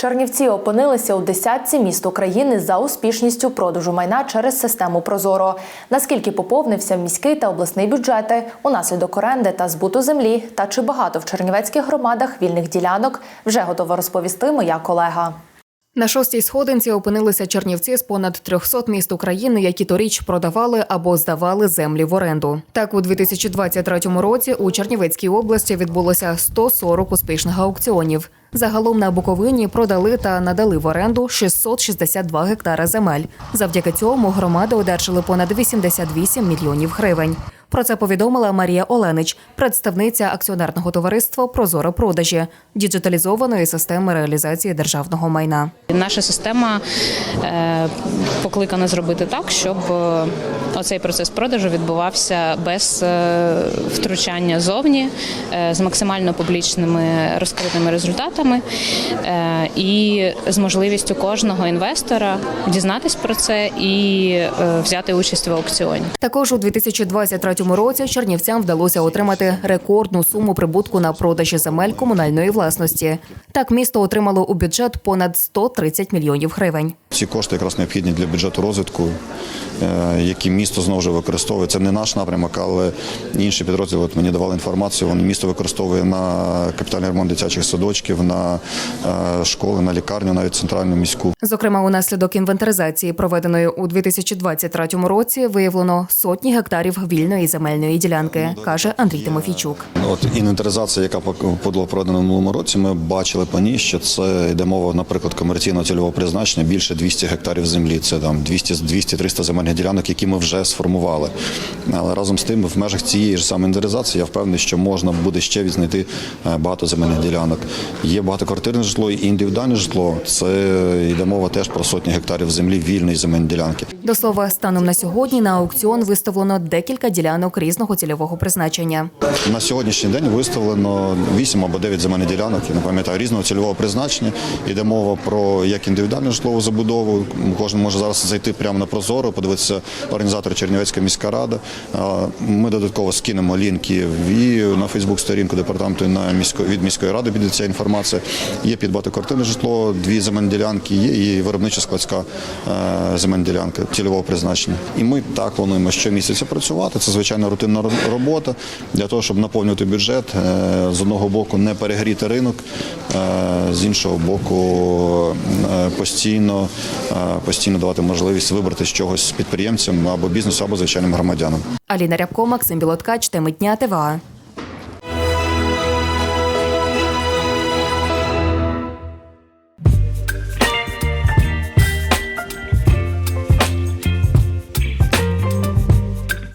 Чернівці опинилися у десятці міст України за успішністю продажу майна через систему Прозоро. Наскільки поповнився міський та обласний бюджети унаслідок оренди та збуту землі, та чи багато в чернівецьких громадах вільних ділянок, вже готова розповісти моя колега. На шостій сходинці опинилися чернівці з понад 300 міст України, які торіч продавали або здавали землі в оренду. Так, у 2023 році у Чернівецькій області відбулося 140 успішних аукціонів. Загалом на Буковині продали та надали в оренду 662 гектара земель. Завдяки цьому громади одержали понад 88 мільйонів гривень. Про це повідомила Марія Оленич, представниця акціонерного товариства Прозоро продажі діджиталізованої системи реалізації державного майна. Наша система е, покликана зробити так, щоб е, оцей процес продажу відбувався без е, втручання зовні, з максимально публічними розкритими результатами і з можливістю кожного інвестора дізнатись про це і взяти участь в аукціоні. Також у 2023 році чернівцям вдалося отримати рекордну суму прибутку на продажі земель комунальної власності. Так місто отримало у бюджет понад 130 мільйонів гривень. Ці кошти якраз необхідні для бюджету розвитку, е, які місто знову ж використовує. Це не наш напрямок, але інші підрозділи от мені давали інформацію. Вони місто використовує на капітальний ремонт дитячих садочків, на е, школи, на лікарню, навіть центральну міську. Зокрема, унаслідок інвентаризації, проведеної у 2023 році, виявлено сотні гектарів вільної земельної ділянки, каже Андрій Тимофійчук. От інвентаризація, яка була проведена в минулому році, ми бачили по ній, що це йде мова, наприклад, комерційного цільового призначення більше 200 гектарів землі. Це там 200-300 земельних ділянок, які ми вже сформували. Але разом з тим, в межах цієї ж самої інвентаризації, я впевнений, що можна буде ще відзнайти е, багато земельних ділянок. Є багатоквартирне житло і індивідуальне житло. Це йде мова теж про сотні гектарів землі вільної земельної ділянки. До слова, станом на сьогодні на аукціон виставлено декілька ділянок різного цільового призначення. На сьогоднішній день виставлено 8 або 9 земельних ділянок, я не пам'ятаю, різного цільового призначення. Йде мова про як індивідуальну житлову забудову. Кожен може зараз зайти прямо на Прозоро, подивитися організатор Чернівецька міська рада. Ми додатково скинемо лінки і на Фейсбук-сторінку департаменту на місько, від міської ради піде ця інформація. Є під багатоквартирне житло, дві земельні ділянки, є і виробнича складська е, земельна ділянка цільового призначення. І ми так плануємо щомісяця працювати. Це звичайно рутинна робота для того, щоб наповнювати бюджет. Е, З одного боку не перегріти ринок, е, з іншого боку е, постійно, постійно давати можливість вибрати з чогось підприємцям або бізнесу, або звичайним громадянам. Аліна Рябко, Максим Білоткач, теми дня ТВА.